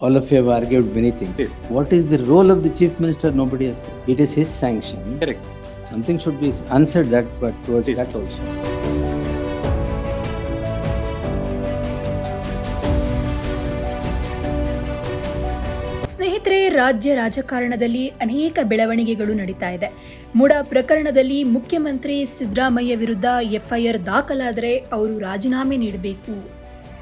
All of you have argued many things. Yes. What is the role of the chief minister? Nobody has said. It is his sanction. Correct. Something should be answered that, but towards Yes. that also. ಸ್ನೇಹಿತರೆ ರಾಜ್ಯ ರಾಜಕಾರಣದಲ್ಲಿ ಅನೇಕ ಬೆಳವಣಿಗೆಗಳು ನಡೀತಾ ಇದೆ MUDA ಪ್ರಕರಣದಲ್ಲಿ ಮುಖ್ಯಮಂತ್ರಿ ಸಿದ್ದರಾಮಯ್ಯ ವಿರುದ್ಧ ಎಫ್ಐಆರ್ ದಾಖಲಾದರೆ ಅವರು ರಾಜೀನಾಮೆ ನೀಡಬೇಕು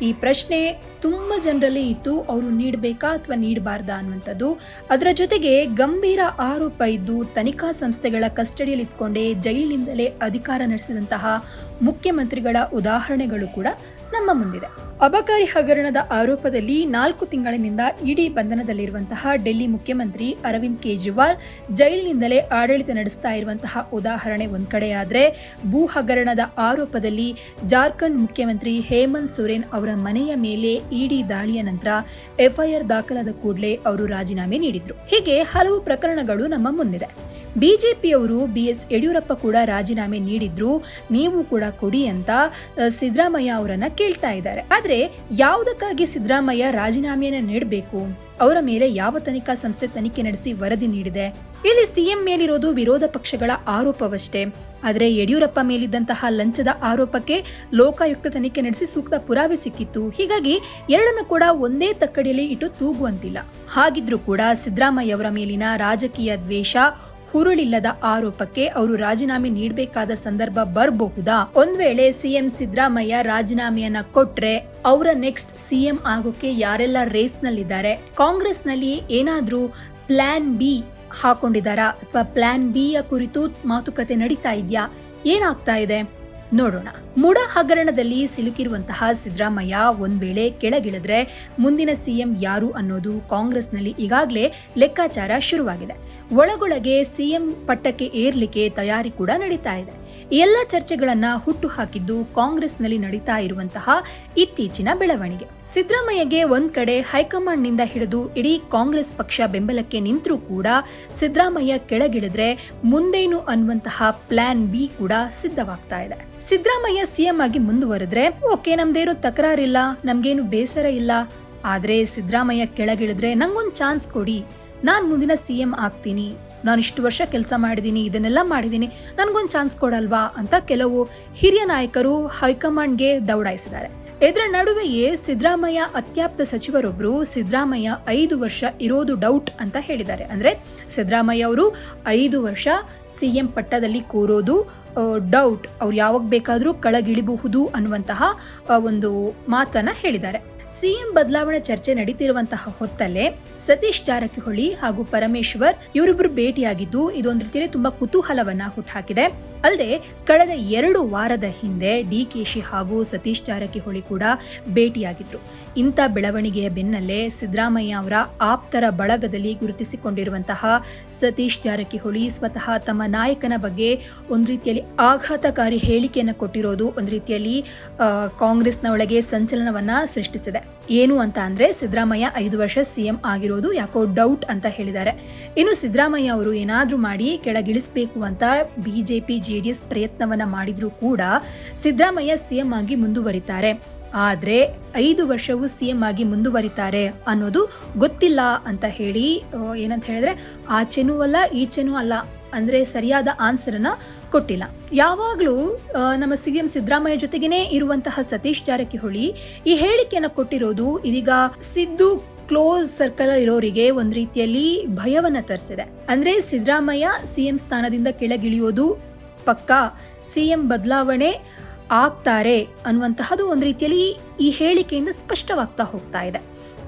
ಈ ಪ್ರಶ್ನೆ ತುಂಬ ಜನರಲ್ಲಿ ಇತ್ತು, ಅವರು ನೀಡಬೇಕಾ ಅಥವಾ ನೀಡಬಾರ್ದಾ? ಅನ್ನುವಂಥದ್ದು. ಅದರ ಜೊತೆಗೆ ಗಂಭೀರ ಆರೋಪ ಇದ್ದು, ತನಿಖಾ ಸಂಸ್ಥೆಗಳ ಕಸ್ಟಡಿಯಲ್ಲಿ ಇಟ್ಕೊಂಡೇ ಜೈಲಿನಿಂದಲೇ ಅಧಿಕಾರ ನಡೆಸಿದಂತಹ ಮುಖ್ಯಮಂತ್ರಿಗಳ ಉದಾಹರಣೆಗಳು ಕೂಡ ನಮ್ಮ ಮುಂದಿದೆ. ಅಬಕಾರಿ ಹಗರಣದ ಆರೋಪದಲ್ಲಿ ನಾಲ್ಕು ತಿಂಗಳಿನಿಂದ ಇಡೀ ಬಂಧನದಲ್ಲಿರುವಂತಹ ಡೆಲ್ಲಿ ಮುಖ್ಯಮಂತ್ರಿ ಅರವಿಂದ್ ಕೇಜ್ರಿವಾಲ್ ಜೈಲಿನಿಂದಲೇ ಆಡಳಿತ ನಡೆಸ್ತಾ ಇರುವಂತಹ ಉದಾಹರಣೆ ಒಂದು ಕಡೆಯಾದರೆ, ಭೂ ಹಗರಣದ ಆರೋಪದಲ್ಲಿ ಜಾರ್ಖಂಡ್ ಮುಖ್ಯಮಂತ್ರಿ ಹೇಮಂತ್ ಸೊರೇನ್ ಅವರ ಮನೆಯ ಮೇಲೆ ಇಡಿ ದಾಳಿಯ ನಂತರ ಎಫ್ಐಆರ್ ದಾಖಲಾದ ಕೂಡಲೇ ಅವರು ರಾಜೀನಾಮೆ ನೀಡಿದ್ರು. ಹೀಗೆ ಹಲವು ಪ್ರಕರಣಗಳು ನಮ್ಮ ಮುಂದಿದೆ. ಬಿಜೆಪಿಯವರು ಬಿ ಎಸ್ ಯಡಿಯೂರಪ್ಪ ಕೂಡ ರಾಜೀನಾಮೆ ನೀಡಿದ್ರು, ನೀವು ಕೂಡ ಕೊಡಿ ಅಂತ ಸಿದ್ದರಾಮಯ್ಯ ಅವರನ್ನ ಕೇಳ್ತಾ ಇದ್ದಾರೆ. ಆದ್ರೆ ಯಾವುದಕ್ಕಾಗಿ ಸಿದ್ದರಾಮಯ್ಯ ರಾಜೀನಾಮೆಯನ್ನು ನೀಡಬೇಕು? ಅವರ ಮೇಲೆ ಯಾವ ತನಿಖಾ ಸಂಸ್ಥೆ ತನಿಖೆ ನಡೆಸಿ ವರದಿ ನೀಡಿದೆ. ಇಲ್ಲಿ ಸಿಎಂ ಮೇಲಿರೋದು ವಿರೋಧ ಪಕ್ಷಗಳ ಆರೋಪವಷ್ಟೇ. ಆದರೆ ಯಡಿಯೂರಪ್ಪ ಮೇಲಿದ್ದಂತಹ ಲಂಚದ ಆರೋಪಕ್ಕೆ ಲೋಕಾಯುಕ್ತ ತನಿಖೆ ನಡೆಸಿ ಸೂಕ್ತ ಪುರಾವೆ ಸಿಕ್ಕಿತ್ತು. ಹೀಗಾಗಿ ಎರಡನ್ನು ಕೂಡ ಒಂದೇ ತಕ್ಕಡಿಯಲ್ಲಿ ಇಟ್ಟು ತೂಗುವಂತಿಲ್ಲ. ಹಾಗಿದ್ರೂ ಕೂಡ ಸಿದ್ದರಾಮಯ್ಯ ಅವರ ಮೇಲಿನ ರಾಜಕೀಯ ದ್ವೇಷ ಹುರುಳಿಲ್ಲದ ಆರೋಪಕ್ಕೆ ಅವರು ರಾಜೀನಾಮೆ ನೀಡಬೇಕಾದ ಸಂದರ್ಭ ಬರಬಹುದಾ? ಒಂದ್ ವೇಳೆ ಸಿಎಂ ಸಿದ್ದರಾಮಯ್ಯ ರಾಜೀನಾಮೆಯನ್ನ ಕೊಟ್ರೆ ಅವರ ನೆಕ್ಸ್ಟ್ ಸಿಎಂ ಆಗೋಕೆ ಯಾರೆಲ್ಲ ರೇಸ್ ನಲ್ಲಿದ್ದಾರೆ? ಕಾಂಗ್ರೆಸ್ನಲ್ಲಿ ಏನಾದ್ರೂ ಪ್ಲಾನ್ ಬಿ ಹಾಕೊಂಡಿದ್ದಾರಾ? ಅಥವಾ ಪ್ಲಾನ್ ಬಿ ಯ ಕುರಿತು ಮಾತುಕತೆ ನಡೀತಾ ಇದೆಯಾ? ಏನಾಗ್ತಾ ಇದೆ? ನೋಡೋಣ. ಮುಡ ಹಗರಣದಲ್ಲಿ ಸಿಲುಕಿರುವಂತಹ ಸಿದ್ದರಾಮಯ್ಯ ಒಂದ್ ವೇಳೆ ಕೆಳಗಿಳಿದ್ರೆ ಮುಂದಿನ ಸಿಎಂ ಯಾರು ಅನ್ನೋದು ಕಾಂಗ್ರೆಸ್ನಲ್ಲಿ ಈಗಾಗಲೇ ಲೆಕ್ಕಾಚಾರ ಶುರುವಾಗಿದೆ. ಒಳಗೊಳಗೆ ಸಿಎಂ ಪಟ್ಟಕ್ಕೆ ಏರ್ಲಿಕ್ಕೆ ತಯಾರಿ ಕೂಡ ನಡೀತಾ ಇದೆ. ಎಲ್ಲ ಚರ್ಚೆಗಳನ್ನ ಹುಟ್ಟು ಹಾಕಿದ್ದು ಕಾಂಗ್ರೆಸ್ನಲ್ಲಿ ನಡೀತಾ ಇರುವಂತಹ ಇತ್ತೀಚಿನ ಬೆಳವಣಿಗೆ. ಸಿದ್ದರಾಮಯ್ಯಗೆ ಒಂದ್ ಕಡೆ ಹೈಕಮಾಂಡ್ನಿಂದ ಹಿಡಿದು ಇಡೀ ಕಾಂಗ್ರೆಸ್ ಪಕ್ಷ ಬೆಂಬಲಕ್ಕೆ ನಿಂತರೂ ಕೂಡ ಸಿದ್ದರಾಮಯ್ಯ ಕೆಳಗಿಳಿದ್ರೆ ಮುಂದೇನು ಅನ್ನುವಂತಹ ಪ್ಲಾನ್ ಬಿ ಕೂಡ ಸಿದ್ಧವಾಗ್ತಾ ಇದೆ. ಸಿದ್ದರಾಮಯ್ಯ ಸಿಎಂ ಆಗಿ ಮುಂದುವರೆದ್ರೆ ಓಕೆ, ನಮ್ದೇನು ತಕರಾರಿಲ್ಲ, ನಮ್ಗೇನು ಬೇಸರ ಇಲ್ಲ. ಆದ್ರೆ ಸಿದ್ದರಾಮಯ್ಯ ಕೆಳಗಿಳಿದ್ರೆ ನಂಗೊಂದು ಚಾನ್ಸ್ ಕೊಡಿ, ನಾನ್ ಮುಂದಿನ ಸಿಎಂ ಆಗ್ತೀನಿ. ನಾನು ಇಷ್ಟು ವರ್ಷ ಕೆಲಸ ಮಾಡಿದ್ದೀನಿ, ಇದನ್ನೆಲ್ಲ ಮಾಡಿದ್ದೀನಿ, ನನಗೊಂದು ಚಾನ್ಸ್ ಕೊಡಲ್ವಾ ಅಂತ ಕೆಲವು ಹಿರಿಯ ನಾಯಕರು ಹೈಕಮಾಂಡ್ಗೆ ದೌಡಾಯಿಸಿದ್ದಾರೆ. ಇದರ ನಡುವೆಯೇ ಸಿದ್ದರಾಮಯ್ಯ ಅತ್ಯಾಪ್ತ ಸಚಿವರೊಬ್ಬರು ಸಿದ್ದರಾಮಯ್ಯ ಐದು ವರ್ಷ ಇರೋದು ಡೌಟ್ ಅಂತ ಹೇಳಿದ್ದಾರೆ. ಅಂದರೆ ಸಿದ್ದರಾಮಯ್ಯ ಅವರು ಐದು ವರ್ಷ ಸಿ ಎಂ ಪಟ್ಟದಲ್ಲಿ ಕೂರೋದು ಡೌಟ್ ಅವ್ರು ಯಾವಾಗ ಬೇಕಾದರೂ ಕಳಗಿಳಿಬಹುದು ಅನ್ನುವಂತಹ ಒಂದು ಮಾತನ್ನು ಹೇಳಿದ್ದಾರೆ. ಸಿಎಂ ಬದಲಾವಣೆ ಚರ್ಚೆ ನಡೀತಿರುವಂತಹ ಹೊತ್ತಲ್ಲೇ ಸತೀಶ್ ಜಾರಕಿಹೊಳಿ ಹಾಗೂ ಪರಮೇಶ್ವರ್ ಇವರಿಬ್ಬರು ಭೇಟಿಯಾಗಿದ್ದು ಇದೊಂದು ರೀತಿಯಲ್ಲಿ ತುಂಬಾ ಕುತೂಹಲವನ್ನ ಹುಟ್ಟುಹಾಕಿದೆ ಅಲ್ಲದೆ ಕಳೆದ ಎರಡು ವಾರದ ಹಿಂದೆ ಡಿ ಕೆ ಶಿ ಹಾಗೂ ಸತೀಶ್ ಜಾರಕಿಹೊಳಿ ಕೂಡ ಭೇಟಿಯಾಗಿದ್ರು. ಇಂಥ ಬೆಳವಣಿಗೆಯ ಬೆನ್ನಲ್ಲೇ ಸಿದ್ದರಾಮಯ್ಯ ಅವರ ಆಪ್ತರ ಬಳಗದಲ್ಲಿ ಗುರುತಿಸಿಕೊಂಡಿರುವಂತಹ ಸತೀಶ್ ಜಾರಕಿಹೊಳಿ ಸ್ವತಃ ತಮ್ಮ ನಾಯಕನ ಬಗ್ಗೆ ಒಂದು ರೀತಿಯಲ್ಲಿ ಆಘಾತಕಾರಿ ಹೇಳಿಕೆಯನ್ನು ಕೊಟ್ಟಿರೋದು, ಒಂದು ರೀತಿಯಲ್ಲಿ ಕಾಂಗ್ರೆಸ್ನ ಒಳಗೆ ಸಂಚಲನವನ್ನ ಸೃಷ್ಟಿಸಿದೆ. ಏನು ಅಂತ ಅಂದರೆ ಸಿದ್ದರಾಮಯ್ಯ ಐದು ವರ್ಷ ಸಿಎಂ ಆಗಿರೋದು ಯಾಕೋ ಡೌಟ್ ಅಂತ ಹೇಳಿದ್ದಾರೆ. ಇನ್ನು ಸಿದ್ದರಾಮಯ್ಯ ಅವರು ಏನಾದರೂ ಮಾಡಿ ಕೆಳಗಿಳಿಸಬೇಕು ಅಂತ ಬಿಜೆಪಿ ಜೆಡಿಎಸ್ ಪ್ರಯತ್ನವನ್ನ ಮಾಡಿದರೂ ಕೂಡ ಸಿದ್ದರಾಮಯ್ಯ ಸಿಎಂ ಆಗಿ ಮುಂದುವರಿತಾರೆ. ಆದ್ರೆ ಐದು ವರ್ಷವೂ ಸಿಎಂ ಆಗಿ ಮುಂದುವರಿತಾರೆ ಅನ್ನೋದು ಗೊತ್ತಿಲ್ಲ ಅಂತ ಹೇಳಿ ಏನಂತ ಹೇಳಿದ್ರೆ ಆಚೆನೂ ಅಲ್ಲ, ಈಚೆನೂ ಅಲ್ಲ ಅಂದ್ರೆ ಸರಿಯಾದ ಆನ್ಸರನ್ನು ಕೊಟ್ಟಿಲ್ಲ. ಯಾವಾಗಲೂ ನಮ್ಮ ಸಿ ಎಂ ಸಿದ್ದರಾಮಯ್ಯ ಜೊತೆಗೇನೆ ಇರುವಂತಹ ಸತೀಶ್ ಜಾರಕಿಹೊಳಿ ಈ ಹೇಳಿಕೆಯನ್ನು ಕೊಟ್ಟಿರೋದು ಇದೀಗ ಸಿದ್ದು ಕ್ಲೋಸ್ ಸರ್ಕಲ್ ಇರೋರಿಗೆ ಒಂದ್ ರೀತಿಯಲ್ಲಿ ಭಯವನ್ನ ತರಿಸಿದೆ. ಅಂದ್ರೆ ಸಿದ್ದರಾಮಯ್ಯ ಸಿಎಂ ಸ್ಥಾನದಿಂದ ಕೆಳಗಿಳಿಯೋದು ಪಕ್ಕಾ. ಸಿಎಂ ಬದಲಾವಣೆ ಆಗ್ತಾರೆ ಅನ್ನುವಂತಹದ್ದು ಒಂದು ರೀತಿಯಲ್ಲಿ ಈ ಹೇಳಿಕೆಯಿಂದ ಸ್ಪಷ್ಟವಾಗ್ತಾ ಹೋಗ್ತಾ ಇದೆ.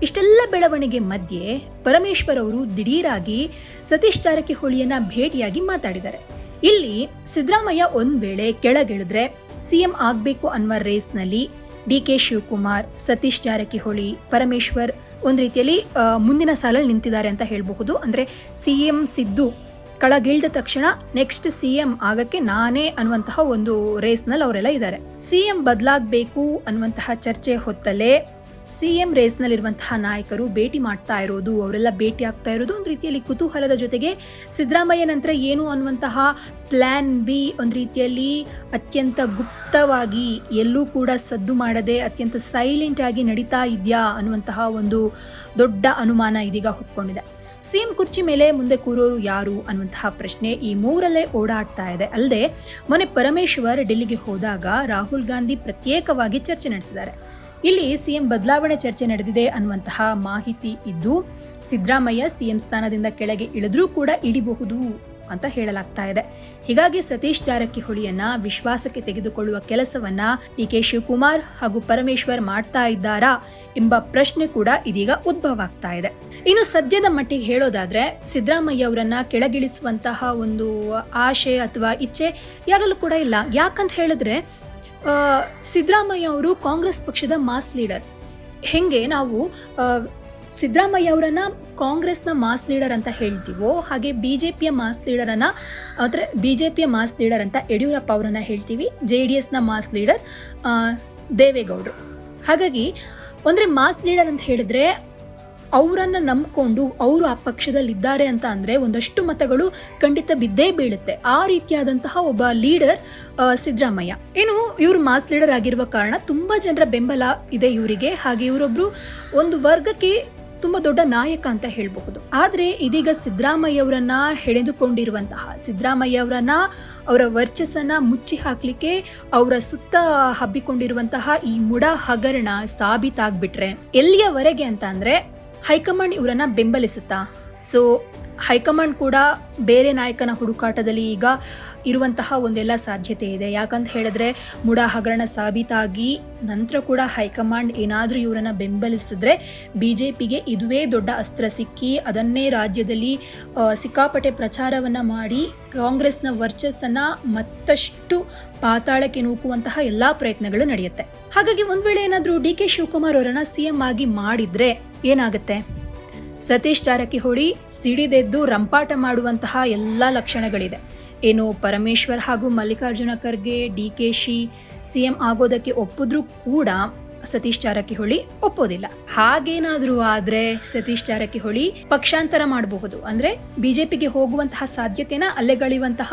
ಇಷ್ಟೆಲ್ಲ ಬೆಳವಣಿಗೆ ಮಧ್ಯೆ ಪರಮೇಶ್ವರ್ ಅವರು ದಿಢೀರಾಗಿ ಸತೀಶ್ ಜಾರಕಿಹೊಳಿಯನ್ನ ಭೇಟಿಯಾಗಿ ಮಾತಾಡಿದ್ದಾರೆ. ಇಲ್ಲಿ ಸಿದ್ದರಾಮಯ್ಯ ಒಂದ್ ವೇಳೆ ಕೆಳಗಿಳಿದ್ರೆ ಸಿಎಂ ಆಗ್ಬೇಕು ಅನ್ನುವ ರೇಸ್ನಲ್ಲಿ ಡಿ ಕೆ ಶಿವಕುಮಾರ್, ಸತೀಶ್ ಜಾರಕಿಹೊಳಿ, ಪರಮೇಶ್ವರ್ ಒಂದು ರೀತಿಯಲ್ಲಿ ಮುಂದಿನ ಸಾಲಲ್ಲಿ ನಿಂತಿದ್ದಾರೆ ಅಂತ ಹೇಳಬಹುದು. ಅಂದ್ರೆ ಸಿಎಂ ಸಿದ್ದು ಕೆಳಗಿಳಿದ ತಕ್ಷಣ ನೆಕ್ಸ್ಟ್ ಸಿ ಎಂ ಆಗಕ್ಕೆ ನಾನೇ ಅನ್ನುವಂತಹ ಒಂದು ರೇಸ್ನಲ್ಲಿ ಅವರೆಲ್ಲ ಇದ್ದಾರೆ. ಸಿ ಎಂ ಬದಲಾಗಬೇಕು ಅನ್ನುವಂತಹ ಚರ್ಚೆ ಹೊತ್ತಲ್ಲೇ ಸಿಎಂ ರೇಸ್ನಲ್ಲಿರುವಂತಹ ನಾಯಕರು ಭೇಟಿ ಮಾಡ್ತಾ ಇರೋದು, ಅವರೆಲ್ಲ ಭೇಟಿ ಆಗ್ತಾ ಇರೋದು ಒಂದು ರೀತಿಯಲ್ಲಿ ಕುತೂಹಲದ ಜೊತೆಗೆ ಸಿದ್ದರಾಮಯ್ಯ ನಂತರ ಏನು ಅನ್ನುವಂತಹ ಪ್ಲ್ಯಾನ್ ಬಿ ಒಂದು ರೀತಿಯಲ್ಲಿ ಅತ್ಯಂತ ಗುಪ್ತವಾಗಿ ಎಲ್ಲೂ ಕೂಡ ಸದ್ದು ಮಾಡದೆ ಅತ್ಯಂತ ಸೈಲೆಂಟ್ ಆಗಿ ನಡೀತಾ ಇದೆಯಾ ಅನ್ನುವಂತಹ ಒಂದು ದೊಡ್ಡ ಅನುಮಾನ ಇದೀಗ ಹುಟ್ಕೊಂಡಿದೆ. ಸಿಎಂ ಕುರ್ಚಿ ಮೇಲೆ ಮುಂದೆ ಕೂರೋರು ಯಾರು ಅನ್ನುವಂತಹ ಪ್ರಶ್ನೆ ಈ ಮೂರಲ್ಲೇ ಓಡಾಡ್ತಾ ಇದೆ. ಅಲ್ಲದೆ, ಮೊನ್ನೆ ಪರಮೇಶ್ವರ್ ಡೆಲ್ಲಿಗೆ ಹೋದಾಗ ರಾಹುಲ್ ಗಾಂಧಿ ಪ್ರತ್ಯೇಕವಾಗಿ ಚರ್ಚೆ ನಡೆಸಿದ್ದಾರೆ. ಇಲ್ಲಿ ಸಿಎಂ ಬದಲಾವಣೆ ಚರ್ಚೆ ನಡೆದಿದೆ ಅನ್ನುವಂತಹ ಮಾಹಿತಿ ಇದ್ದು, ಸಿದ್ದರಾಮಯ್ಯ ಸಿಎಂ ಸ್ಥಾನದಿಂದ ಕೆಳಗೆ ಇಳಿದ್ರೂ ಕೂಡ ಇಳಿಬಹುದು. ಅಂತ ಹೇಳಲಾಗ್ತಾ ಇದೆ. ಹೀಗಾಗಿ ಸತೀಶ್ ಜಾರಕಿಹೊಳಿಯನ್ನ ವಿಶ್ವಾಸಕ್ಕೆ ತೆಗೆದುಕೊಳ್ಳುವ ಕೆಲಸವನ್ನ ಡಿ ಕೆ ಶಿವಕುಮಾರ್ ಹಾಗೂ ಪರಮೇಶ್ವರ್ ಮಾಡ್ತಾ ಇದ್ದಾರಾ ಎಂಬ ಪ್ರಶ್ನೆ ಕೂಡ ಇದೀಗ ಉದ್ಭವ ಆಗ್ತಾ ಇದೆ. ಇನ್ನು ಸದ್ಯದ ಮಟ್ಟಿಗೆ ಹೇಳೋದಾದ್ರೆ ಸಿದ್ದರಾಮಯ್ಯ ಅವರನ್ನ ಕೆಳಗಿಳಿಸುವಂತಹ ಒಂದು ಆಶೆ ಅಥವಾ ಇಚ್ಛೆ ಯಾರಲ್ಲೂ ಕೂಡ ಇಲ್ಲ. ಯಾಕಂತ ಹೇಳಿದ್ರೆ ಸಿದ್ದರಾಮಯ್ಯ ಅವರು ಕಾಂಗ್ರೆಸ್ ಪಕ್ಷದ ಮಾಸ್ ಲೀಡರ್. ಹೆಂಗೆ ನಾವು ಸಿದ್ದರಾಮಯ್ಯ ಅವರನ್ನ ಕಾಂಗ್ರೆಸ್ನ ಮಾಸ್ ಲೀಡರ್ ಅಂತ ಹೇಳ್ತೀವೋ, ಹಾಗೆ ಬಿ ಜೆ ಪಿಯ ಮಾಸ್ ಲೀಡರನ್ನು ಅಂದರೆ ಬಿ ಜೆ ಪಿಯ ಮಾಸ್ ಲೀಡರ್ ಅಂತ ಯಡಿಯೂರಪ್ಪ ಅವರನ್ನು ಹೇಳ್ತೀವಿ, ಜೆ ಡಿ ಎಸ್ನ ಮಾಸ್ ಲೀಡರ್ ದೇವೇಗೌಡರು. ಹಾಗಾಗಿ ಅಂದರೆ ಮಾಸ್ ಲೀಡರ್ ಅಂತ ಹೇಳಿದ್ರೆ ಅವರನ್ನು ನಂಬಿಕೊಂಡು ಅವರು ಆ ಪಕ್ಷದಲ್ಲಿದ್ದಾರೆ ಅಂತ ಅಂದರೆ ಒಂದಷ್ಟು ಮತಗಳು ಖಂಡಿತ ಬಿದ್ದೇ ಬೀಳುತ್ತೆ. ಆ ರೀತಿಯಾದಂತಹ ಒಬ್ಬ ಲೀಡರ್ ಸಿದ್ದರಾಮಯ್ಯ. ಏನು ಇವರು ಮಾಸ್ ಲೀಡರ್ ಆಗಿರುವ ಕಾರಣ ತುಂಬ ಜನರ ಬೆಂಬಲ ಇದೆ ಇವರಿಗೆ. ಹಾಗೆ ಇವರೊಬ್ಬರು ಒಂದು ವರ್ಗಕ್ಕೆ ತುಂಬ ದೊಡ್ಡ ನಾಯಕ ಅಂತ ಹೇಳಬಹುದು. ಆದರೆ ಇದೀಗ ಸಿದ್ದರಾಮಯ್ಯ ಅವರನ್ನ ಹೆಣೆದುಕೊಂಡಿರುವಂತಹ ಸಿದ್ದರಾಮಯ್ಯ ಅವರನ್ನ ಅವರ ವರ್ಚಸ್ಸನ್ನ ಮುಚ್ಚಿ ಹಾಕ್ಲಿಕ್ಕೆ ಅವರ ಸುತ್ತ ಹಬ್ಬಿಕೊಂಡಿರುವಂತಹ ಈ ಮುಡ ಹಗರಣ ಸಾಬೀತಾಗ್ಬಿಟ್ರೆ ಎಲ್ಲಿಯವರೆಗೆ ಅಂತ ಅಂದ್ರೆ ಹೈಕಮಾಂಡ್ ಇವರನ್ನ ಬೆಂಬಲಿಸುತ್ತಾ? ಸೊ ಹೈಕಮಾಂಡ್ ಕೂಡ ಬೇರೆ ನಾಯಕನ ಹುಡುಕಾಟದಲ್ಲಿ ಈಗ ಇರುವಂತಹ ಒಂದೆಲ್ಲ ಸಾಧ್ಯತೆ ಇದೆ. ಯಾಕಂತ ಹೇಳಿದ್ರೆ ಮುಡ ಹಗರಣ ಸಾಬೀತಾಗಿ ನಂತರ ಕೂಡ ಹೈಕಮಾಂಡ್ ಏನಾದರೂ ಇವರನ್ನು ಬೆಂಬಲಿಸಿದ್ರೆ ಬಿ ಜೆ ಪಿಗೆ ಇದುವೇ ದೊಡ್ಡ ಅಸ್ತ್ರ ಸಿಕ್ಕಿ ಅದನ್ನೇ ರಾಜ್ಯದಲ್ಲಿ ಸಿಕ್ಕಾಪಟ್ಟೆ ಪ್ರಚಾರವನ್ನು ಮಾಡಿ ಕಾಂಗ್ರೆಸ್ನ ವರ್ಚಸ್ಸನ್ನು ಮತ್ತಷ್ಟು ಪಾತಾಳಕ್ಕೆ ನೂಕುವಂತಹ ಎಲ್ಲ ಪ್ರಯತ್ನಗಳು ನಡೆಯುತ್ತೆ. ಹಾಗಾಗಿ ಒಂದು ವೇಳೆ ಏನಾದರೂ ಡಿ ಕೆ ಶಿವಕುಮಾರ್ ಅವರನ್ನು ಸಿ ಎಂ ಆಗಿ ಮಾಡಿದರೆ ಏನಾಗುತ್ತೆ? ಸತೀಶ್ ಜಾರಕಿಹೊಳಿ ಸಿಡಿದೆದ್ದು ರಂಪಾಟ ಮಾಡುವಂತಹ ಎಲ್ಲ ಲಕ್ಷಣಗಳಿದೆ. ಏನು ಪರಮೇಶ್ವರ್ ಹಾಗೂ ಮಲ್ಲಿಕಾರ್ಜುನ ಖರ್ಗೆ ಡಿ ಕೆ ಶಿ ಸಿ ಎಂ ಆಗೋದಕ್ಕೆ ಒಪ್ಪಿದ್ರೂ ಕೂಡ ಸತೀಶ್ ಜಾರಕಿಹೊಳಿ ಒಪ್ಪೋದಿಲ್ಲ. ಹಾಗೇನಾದರೂ ಆದ್ರೆ ಸತೀಶ್ ಜಾರಕಿಹೊಳಿ ಪಕ್ಷಾಂತರ ಮಾಡಬಹುದು. ಅಂದ್ರೆ ಬಿಜೆಪಿಗೆ ಹೋಗುವಂತಹ ಸಾಧ್ಯತೆನ ಅಲ್ಲೆಗಳೆಯುವಂತಹ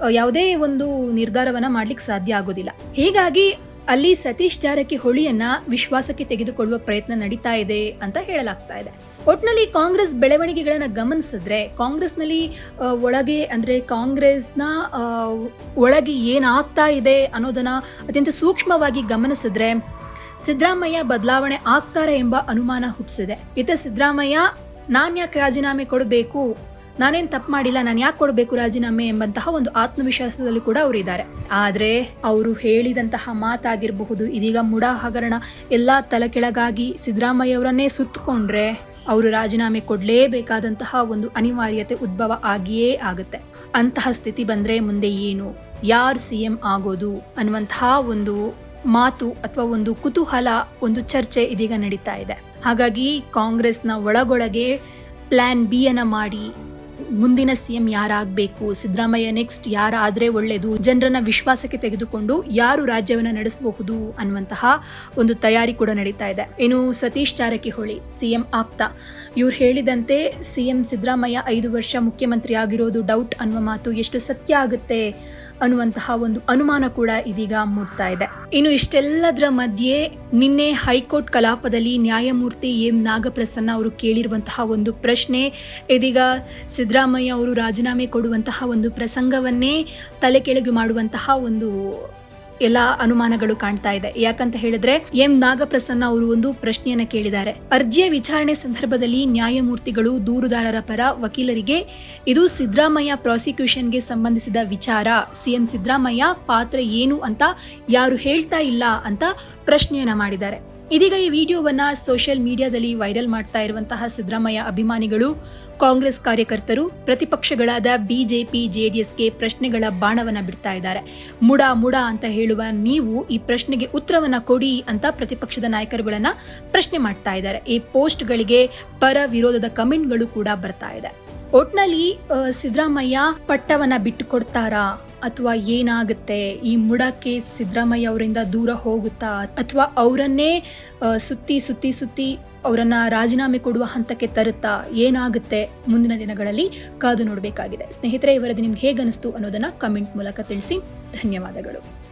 ಅ, ಯಾವುದೇ ಒಂದು ನಿರ್ಧಾರವನ್ನ ಮಾಡ್ಲಿಕ್ಕೆ ಸಾಧ್ಯ ಆಗೋದಿಲ್ಲ. ಹೀಗಾಗಿ ಅಲ್ಲಿ ಸತೀಶ್ ಜಾರಕಿಹೊಳಿಯನ್ನ ವಿಶ್ವಾಸಕ್ಕೆ ತೆಗೆದುಕೊಳ್ಳುವ ಪ್ರಯತ್ನ ನಡೀತಾ ಇದೆ ಅಂತ ಹೇಳಲಾಗ್ತಾ ಇದೆ. ಒಟ್ನಲ್ಲಿ ಕಾಂಗ್ರೆಸ್ ಬೆಳವಣಿಗೆಗಳನ್ನ ಗಮನಿಸಿದ್ರೆ ಕಾಂಗ್ರೆಸ್ನಲ್ಲಿ ಒಳಗೆ ಅಂದ್ರೆ ಕಾಂಗ್ರೆಸ್ನ ಒಳಗೆ ಏನಾಗ್ತಾ ಇದೆ ಅನ್ನೋದನ್ನ ಅತ್ಯಂತ ಸೂಕ್ಷ್ಮವಾಗಿ ಗಮನಿಸಿದ್ರೆ ಸಿದ್ದರಾಮಯ್ಯ ಬದಲಾವಣೆ ಆಗ್ತಾರೆ ಎಂಬ ಅನುಮಾನ ಹುಟ್ಟಿಸಿದೆ. ಇತ ಸಿದ್ದರಾಮಯ್ಯ ನಾನ್ಯಾಕೆ ರಾಜೀನಾಮೆ ಕೊಡಬೇಕು ನಾನೇನ್ ತಪ್ಪು ಮಾಡಿಲ್ಲ, ನಾನು ಯಾಕೆ ಕೊಡಬೇಕು ರಾಜೀನಾಮೆ ಎಂಬಂತಹ ಒಂದು ಆತ್ಮವಿಶ್ವಾಸದಲ್ಲಿ ಕೂಡ ಅವರು ಇದ್ದಾರೆ. ಆದರೆ ಅವರು ಹೇಳಿದಂತಹ ಮಾತಾಗಿರಬಹುದು, ಇದೀಗ ಮುಡ ಹಗರಣ ಎಲ್ಲ ತಲೆಕೆಳಗಾಗಿ ಸಿದ್ದರಾಮಯ್ಯ ಅವರನ್ನೇ ಸುತ್ತಕೊಂಡ್ರೆ ಅವರು ರಾಜೀನಾಮೆ ಕೊಡಲೇಬೇಕಾದಂತಹ ಒಂದು ಅನಿವಾರ್ಯತೆ ಉದ್ಭವ ಆಗಿಯೇ ಆಗುತ್ತೆ. ಅಂತಹ ಸ್ಥಿತಿ ಬಂದ್ರೆ ಮುಂದೆ ಏನು? ಯಾರು ಸಿ ಎಂ ಆಗೋದು ಅನ್ನುವಂತಹ ಒಂದು ಮಾತು ಅಥವಾ ಒಂದು ಕುತೂಹಲ, ಒಂದು ಚರ್ಚೆ ಇದೀಗ ನಡೀತಾ ಇದೆ. ಹಾಗಾಗಿ ಕಾಂಗ್ರೆಸ್ನ ಒಳಗೊಳಗೆ ಪ್ಲಾನ್ ಬಿ ಅನ್ನ ಮಾಡಿ ಮುಂದಿನ ಸಿಎಂ ಯಾರಾಗಬೇಕು? ಸಿದ್ದರಾಮಯ್ಯ ನೆಕ್ಸ್ಟ್ ಯಾರಾದರೆ ಒಳ್ಳೆಯದು ಜನರನ್ನ ವಿಶ್ವಾಸಕ್ಕೆ ತೆಗೆದುಕೊಂಡು ಯಾರು ರಾಜ್ಯವನ್ನ ನಡೆಸಬಹುದು ಅನ್ನುವಂತಹ ಒಂದು ತಯಾರಿ ಕೂಡ ನಡೀತಾ ಇದೆ. ಇನ್ನು ಸತೀಶ್ ಜಾರಕಿಹೊಳಿ, ಸಿಎಂ ಆಪ್ತ. ಇವ್ರು ಹೇಳಿದಂತೆ ಸಿಎಂ ಸಿದ್ದರಾಮಯ್ಯ ಐದು ವರ್ಷ ಮುಖ್ಯಮಂತ್ರಿ ಆಗಿರೋದು ಡೌಟ್ ಅನ್ನುವ ಮಾತು ಎಷ್ಟು ಸತ್ಯ ಆಗುತ್ತೆ? ಅನ್ನುವಂತಹ ಒಂದು ಅನುಮಾನ ಕೂಡ ಇದೀಗ ಮೂಡ್ತಾ ಇದೆ. ಇನ್ನು ಇಷ್ಟೆಲ್ಲದರ ಮಧ್ಯೆ ನಿನ್ನೆ ಹೈಕೋರ್ಟ್ ಕಲಾಪದಲ್ಲಿ ನ್ಯಾಯಮೂರ್ತಿ ಎಂ ನಾಗಪ್ರಸನ್ನ ಅವರು ಕೇಳಿರುವಂತಹ ಒಂದು ಪ್ರಶ್ನೆ, ಇದೀಗ ಸಿದ್ದರಾಮಯ್ಯ ಅವರು ರಾಜೀನಾಮೆ ಕೊಡುವಂತಹ ಒಂದು ಪ್ರಸಂಗವನ್ನೇ ತಲೆ ಕೆಳಗೆ ಮಾಡುವಂತಹ ಒಂದು ಎಲ್ಲ ಅನುಮಾನಗಳು ಕಾಣ್ತಾ ಇದೆ. ಯಾಕಂತ ಹೇಳಿದ್ರೆ ಎಂ. ನಾಗಪ್ರಸನ್ನ ಅವರು ಒಂದು ಪ್ರಶ್ನೆಯನ್ನ ಕೇಳಿದ್ದಾರೆ. ಅರ್ಜಿಯ ವಿಚಾರಣೆ ಸಂದರ್ಭದಲ್ಲಿ ನ್ಯಾಯಮೂರ್ತಿಗಳು ದೂರುದಾರರ ಪರ ವಕೀಲರಿಗೆ, ಇದು ಸಿದ್ದರಾಮಯ್ಯ ಪ್ರಾಸಿಕ್ಯೂಷನ್ಗೆ ಸಂಬಂಧಿಸಿದ ವಿಚಾರ. ಸಿಎಂ ಸಿದ್ದರಾಮಯ್ಯ ಪಾತ್ರ ಏನು ಅಂತ ಯಾರು ಹೇಳ್ತಾ ಇಲ್ಲ ಅಂತ ಪ್ರಶ್ನೆಯನ್ನ ಮಾಡಿದ್ದಾರೆ. ಇದೀಗ ಈ ವಿಡಿಯೋವನ್ನ ಸೋಷಿಯಲ್ ಮೀಡಿಯಾದಲ್ಲಿ ವೈರಲ್ ಮಾಡ್ತಾ ಇರುವಂತಹ ಸಿದ್ದರಾಮಯ್ಯ ಅಭಿಮಾನಿಗಳು ಕಾಂಗ್ರೆಸ್ ಕಾರ್ಯಕರ್ತರು ಪ್ರತಿಪಕ್ಷಗಳಾದ ಬಿಜೆಪಿ, ಜೆಡಿಎಸ್ಗೆ ಪ್ರಶ್ನೆಗಳ ಬಾಣವನ್ನ ಬಿಡ್ತಾ ಇದ್ದಾರೆ. ಮುಡ ಮುಡ ಅಂತ ಹೇಳುವ ನೀವು ಈ ಪ್ರಶ್ನೆಗೆ ಉತ್ತರವನ್ನ ಕೊಡಿ ಅಂತ ಪ್ರತಿಪಕ್ಷದ ನಾಯಕರುಗಳನ್ನ ಪ್ರಶ್ನೆ ಮಾಡ್ತಾ ಇದ್ದಾರೆ. ಈ ಪೋಸ್ಟ್ಗಳಿಗೆ ಪರ ವಿರೋಧದ ಕಮೆಂಟ್ಗಳು ಕೂಡ ಬರ್ತಾ ಇದೆ. ಒಟ್ನಲ್ಲಿ ಸಿದ್ದರಾಮಯ್ಯ ಪಟ್ಟವನ್ನ ಬಿಟ್ಟು ಕೊಡ್ತಾರಾ ಅಥವಾ ಏನಾಗುತ್ತೆ? ಈ ಮುಡಕ್ಕೆ ಸಿದ್ದರಾಮಯ್ಯ ಅವರಿಂದ ದೂರ ಹೋಗುತ್ತಾ? ಅಥವಾ ಅವರನ್ನೇ ಸುತ್ತಿ ಸುತ್ತಿ ಸುತ್ತಿ ಅವರನ್ನ ರಾಜೀನಾಮೆ ಕೊಡುವ ಹಂತಕ್ಕೆ ತರುತ್ತಾ ಏನಾಗುತ್ತೆ ಮುಂದಿನ ದಿನಗಳಲ್ಲಿ ಕಾದು ನೋಡಬೇಕಾಗಿದೆ. ಸ್ನೇಹಿತರೆ ಇವರದ್ದು ನಿಮ್ಗೆ ಹೇಗನಿಸ್ತು ಅನ್ನೋದನ್ನ ಕಮೆಂಟ್ ಮೂಲಕ ತಿಳಿಸಿ. ಧನ್ಯವಾದಗಳು.